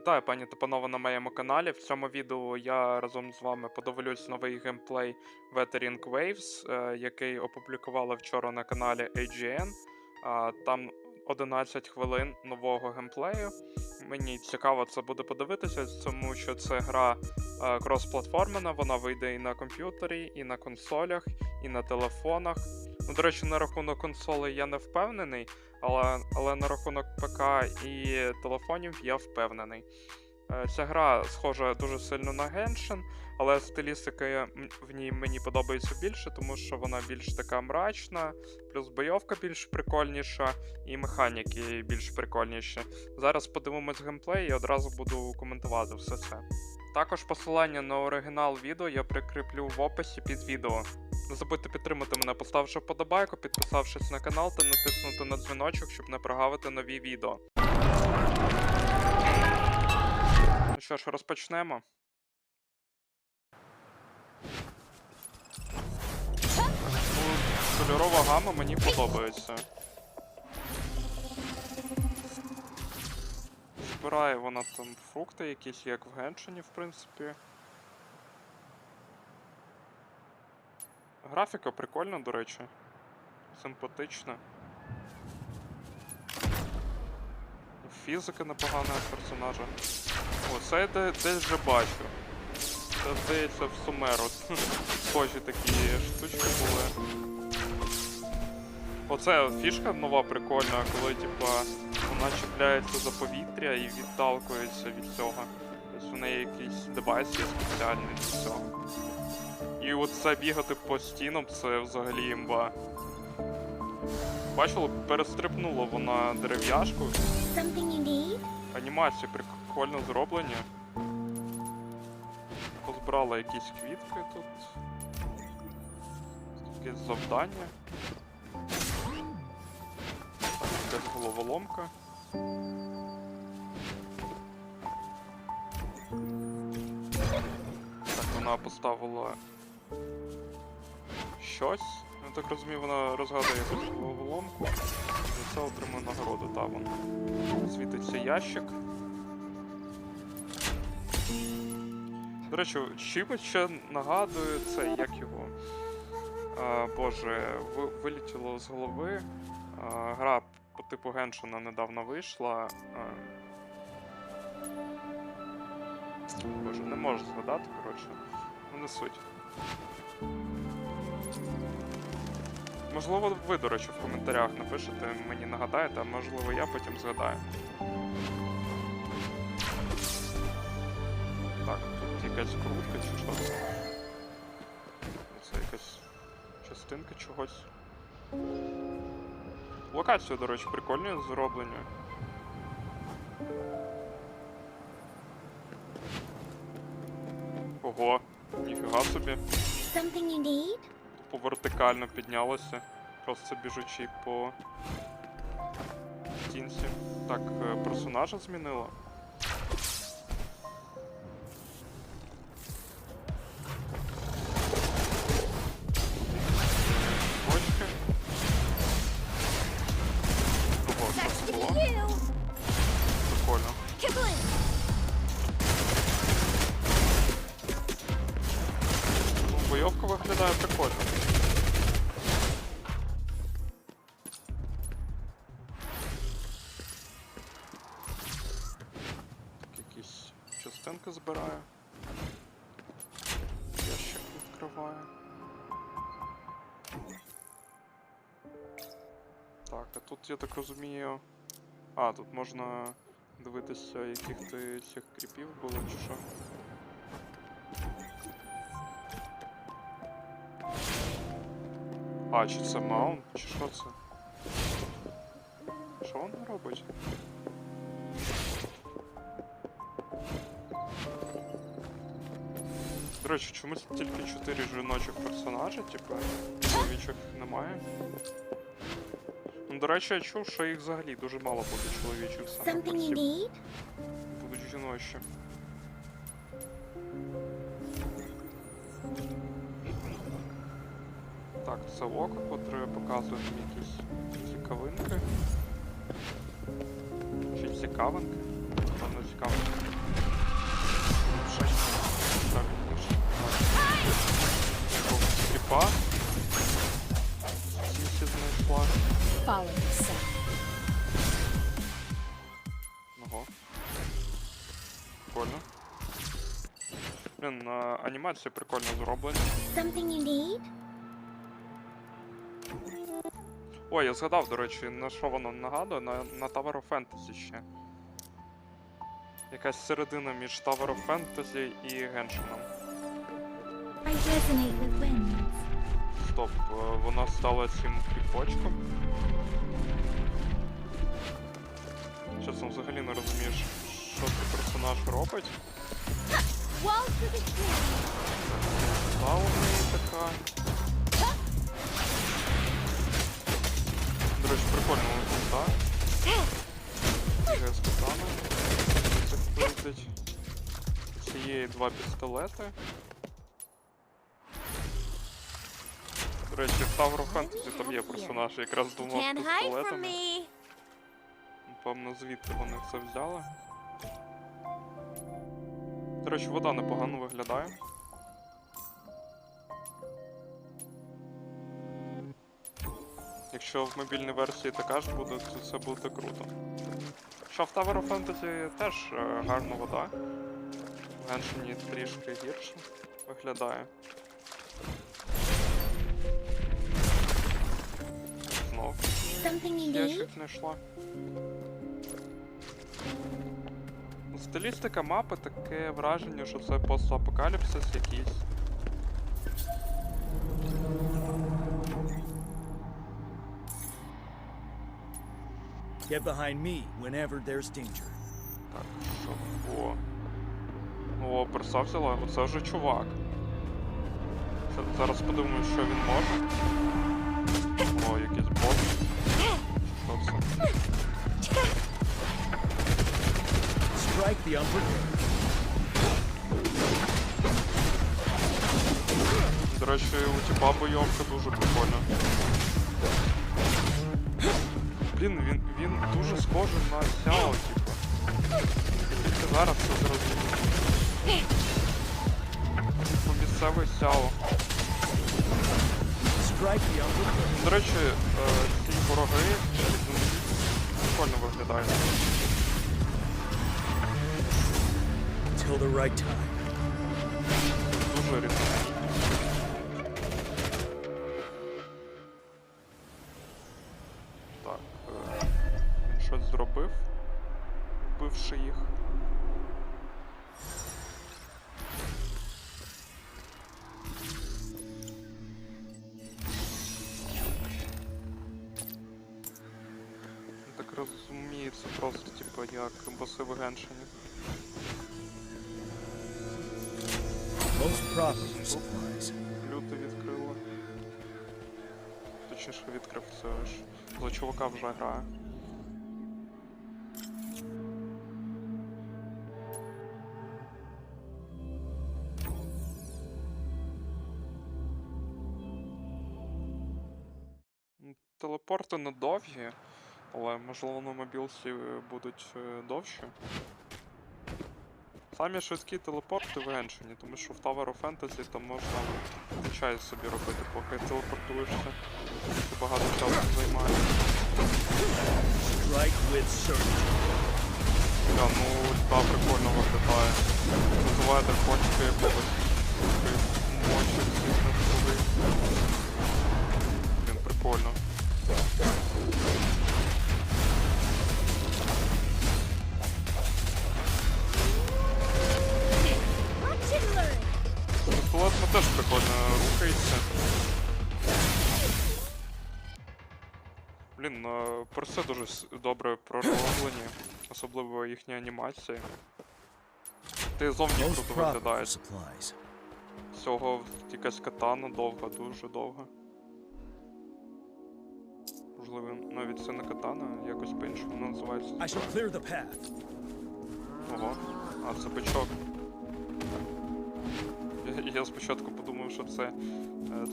Вітаю, пані та панове, на моєму каналі. В цьому відео я разом з вами подивлюсь новий геймплей Veteran Waves, е, який опублікували вчора на каналі AGN. Там 11 хвилин нового геймплею. Мені цікаво це буде подивитися, тому що це гра е, кросплатформена, вона вийде і на комп'ютері, і на консолях, і на телефонах. Ну, до речі, на рахунок консолей я не впевнений, але, але на рахунок ПК і телефонів я впевнений. Е, Ця гра схожа дуже сильно на Genshin, але стилістика в ній мені подобається більше, тому що вона більш така мрачна, плюс бойовка більш прикольніша, і механіки більш прикольніші. Зараз подивимось геймплей і одразу буду коментувати все це. Також посилання на оригінал відео я прикріплю в описі під відео. Не забудьте підтримати мене, поставивши вподобайку, підписавшись на канал та натиснути на дзвіночок, щоб не прогавити нові відео. Ну що ж, розпочнемо. Кольорова гама мені подобається. Збирає вона там фрукти якісь, як в Геншині, в принципі. Графіка прикольна, до речі. Симпатична. Фізика непогана персонажа. О, це я де- десь вже бачу. Це здається в Сумеру. Схожі такі штучки були. Оце фішка нова прикольна, коли типа вона чіпляється за повітря і відталкується від цього. Тобто в неї якийсь девайс є спеціальний для цього. І от це бігати по стінам це взагалі імба. Бачили, перестрибнула вона дерев'яшку. Анімації прикольно зроблені. Позбирала якісь квітки тут. Таке завдання. Так, якась головоломка. Так, вона поставила щось. Я так розумію, вона розгадує якусь головоломку. За це отримує нагороду, та вон. Світиться ящик. До речі, чимось ще нагадує це, як його. А, боже, ви- вилетіло з голови. А, гра по типу Геншина недавно вийшла. А, боже, не можу згадати, коротше. Ну не суть. Можливо, ви, до речі, в коментарях напишете, мені нагадаєте, а можливо я потім згадаю. Так, тут якась крутка чи що це? Це якась частинка чогось. Локацію, до речі, прикольно зроблені. Ого, ніфіга собі. Something you need? Тупо вертикально піднялося, просто біжучи по стінці. Так, е, персонажа змінила. Частинки збираю. Ящик відкриваю. Так, а тут я так розумію. А, тут можна дивитися, яких ти цих кріпів було чи що. А, чи це маунт, чи що це? Що вона робить? До речі, чомусь тільки 4 жіночих персонажі, типу, чоловічих немає. Ну, до речі, я чув, що їх взагалі дуже мало буде чоловічих саме Something you need? Будуть жіночі. Так, це око, котре показує мені якісь цікавинки. Чи цікавинки? Напевно, цікавинки. Кріпа. Сісів знайшла. Палився. Ого. Прикольно. Блін, анімація прикольно зроблена. Something you need? Ой, я згадав, до речі, на що воно нагадує? На, на Tower of Fantasy ще. Якась середина між Tower of Fantasy і Геншином. I resonate with winds. Стоп, е, вона стала цим кріпочком. Чесно, взагалі не розумієш, що цей персонаж робить. Та у неї така. До речі, прикольно виглядає. ГС катана. Це. Цієї два пістолети. Речі, в Tower of Fantasy там є персонаж, я якраз думав from пістолетами. me. Напевно, звідти вони це взяли. До речі, вода непогано виглядає. Якщо в мобільній версії така ж буде, то це буде круто. Що в Tower of Fantasy теж е, гарна вода. В Геншині трішки гірше виглядає. Я щось знайшла. Стилістика мапи таке враження, що це постапокаліпсис якийсь. Get behind me whenever there's danger. Так, що? О. О, перса взяла, оце вже чувак. Зараз подумаю, що він може. О, якийсь бот. Що це? Strike the unprepared. До речі, у тіпа бойовка дуже прикольна. Блін, він, він дуже схожий на Сяо, типу. Я Тільки зараз це зрозумів. Типу місцевий Сяо. До речі, е, ці вороги прикольно виглядають. Дуже рідко. Так, е, він щось зробив, вбивши їх. Як боси в Геншині. For. Люто відкрила. Точніше відкрив це ж. За чувака вже грає. Телепорти не довгі, але можливо на мобілці е, будуть е, довші. Самі швидкі телепорти в Геншині, тому що в Tower of Fantasy там можна звичай собі робити, поки телепортуєшся. Це багато часу займає. Certainty. Бля, ну та прикольно виглядає. Називає дракончика якогось. Мочик звісно новий. Блін, прикольно. Блін, ну, перси дуже добре пророблені, особливо їхні анімації. Ти зовні круто виглядаєш. Всього якась катана довга, дуже довга. Можливо, навіть це не катана, якось по-іншому називається. Ого. А, це бичок. Я, я спочатку подумав, що це е,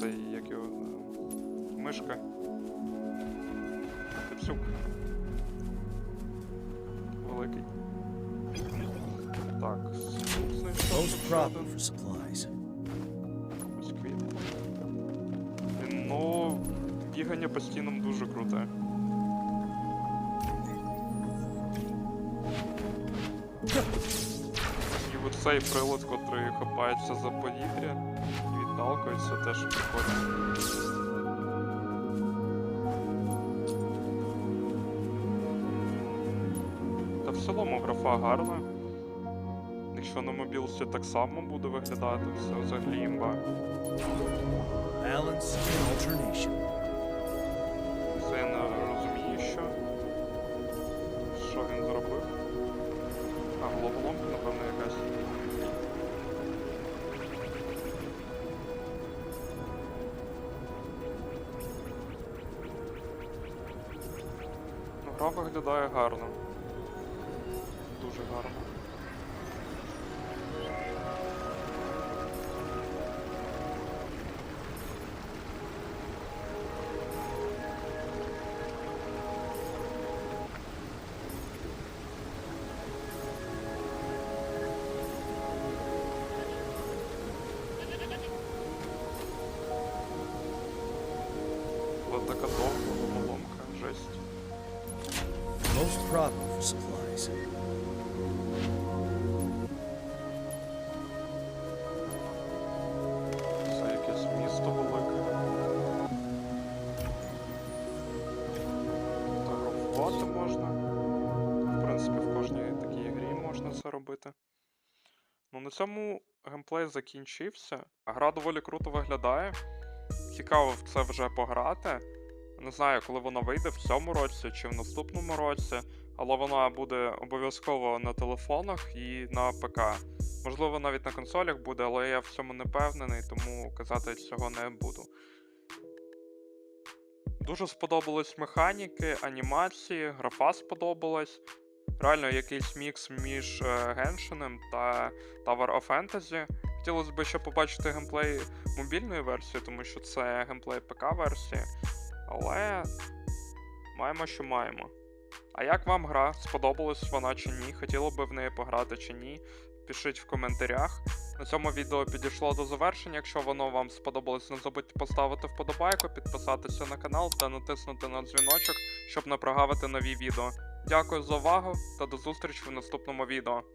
цей, як його. е, Мишка. Капсюк. Великий. Так, supplies. Ось. Ну, бігання по стінам дуже круте. І оцей прилад, котрий хапається за повітря і відталкується, теж прикольно. Та в цілому графа гарна. Якщо на мобілці так само буде виглядати, все взагалі імба. Balance and alternation. Це я не розумію, що. Що він зробив? А, головоломка, напевно, якась. Ну, гра виглядає гарно. Можна. В принципі, в кожній такій грі можна це робити. Ну, на цьому геймплей закінчився. Гра доволі круто виглядає. Цікаво в це вже пограти. Не знаю, коли вона вийде в цьому році чи в наступному році, але вона буде обов'язково на телефонах і на ПК. Можливо, навіть на консолях буде, але я в цьому не впевнений, тому казати цього не буду. Дуже сподобались механіки, анімації, графа сподобалась. Реально якийсь мікс між Геншином та Tower of Fantasy. Хотілося б ще побачити геймплей мобільної версії, тому що це геймплей ПК-версії. Але маємо, що маємо. А як вам гра? Сподобалась вона чи ні? Хотіло би в неї пограти чи ні? Пишіть в коментарях. На цьому відео підійшло до завершення. Якщо воно вам сподобалось, не забудьте поставити вподобайку, підписатися на канал та натиснути на дзвіночок, щоб не прогавити нові відео. Дякую за увагу та до зустрічі в наступному відео.